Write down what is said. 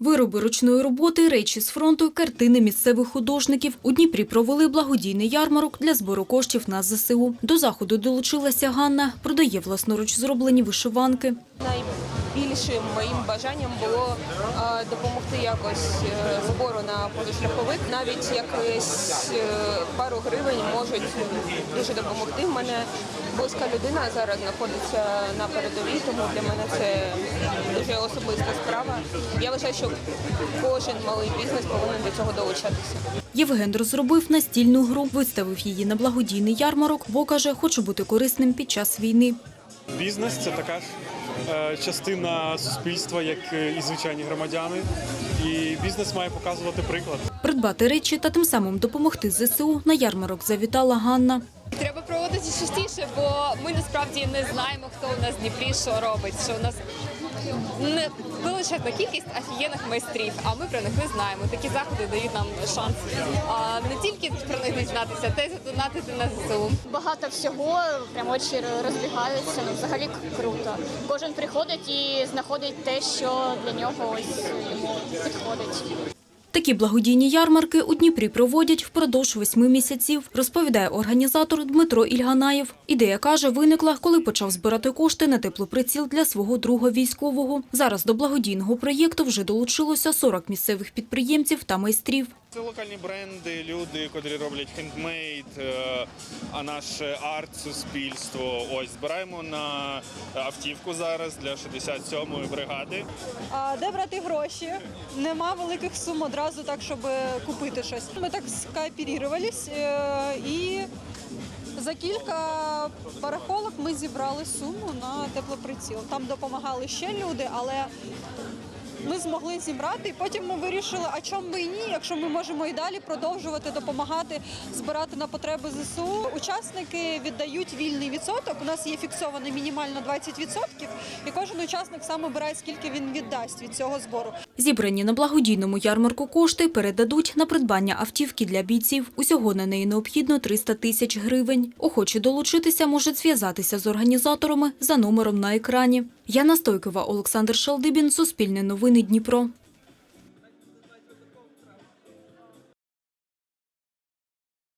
Вироби ручної роботи, речі з фронту, картини місцевих художників. У Дніпрі провели благодійний ярмарок для збору коштів на ЗСУ. До заходу долучилася Ганна, продає власноруч зроблені вишиванки. Найбільшим моїм бажанням було е, допомогти якось е, збору на позашляховик. Навіть якось е, пару гривень можуть дуже допомогти. В мене близька людина зараз знаходиться на передовій, тому для мене це дуже особиста справа. Я вважаю, що кожен малий бізнес повинен до цього долучатися. Євген розробив настільну гру, виставив її на благодійний ярмарок, бо каже, хоче бути корисним під час війни. Бізнес це така ж частина суспільства, як е, і звичайні громадяни. І бізнес має показувати приклад. Придбати речі та тим самим допомогти ЗСУ на ярмарок завітала Ганна. Треба проводити частіше, бо ми насправді не знаємо, хто у нас в Дніпрі що робить. Що у нас не величезна кількість офігенних майстрів, а ми про них не знаємо. Такі заходи дають нам шанс а, не тільки про них дізнатися, та й задонатити на ЗСУ. Багато всього, прям очі розбігаються. Ну, взагалі круто. Кожен приходить і знаходить те, що для нього ось йому підходить. Такі благодійні ярмарки у Дніпрі проводять впродовж восьми місяців, розповідає організатор Дмитро Ільганаєв. Ідея, каже, виникла, коли почав збирати кошти на теплоприціл для свого друга військового. Зараз до благодійного проєкту вже долучилося 40 місцевих підприємців та майстрів. Це локальні бренди, люди, котрі роблять хендмейд, а наше арт-суспільство. Ось збираємо на автівку зараз для 67-ї бригади. А де брати гроші? Нема великих сум одразу так, щоб купити щось. Ми так скооперувались е, і за кілька барахолок ми зібрали суму на теплоприціл. Там допомагали ще люди, але ми змогли зібрати. І потім ми вирішили, а чому і ні, якщо ми можемо і далі продовжувати допомагати збирати на потреби ЗСУ. Учасники віддають вільний відсоток. У нас є фіксовано мінімально 20%, і кожен учасник сам обирає, скільки він віддасть від цього збору. Зібрані на благодійному ярмарку кошти передадуть на придбання автівки для бійців. Усього на неї необхідно 300 тисяч гривень. Охочі долучитися можуть зв'язатися з організаторами за номером на екрані. Яна Стойкова, Олександр Шалдибін, Суспільне новини Дніпро.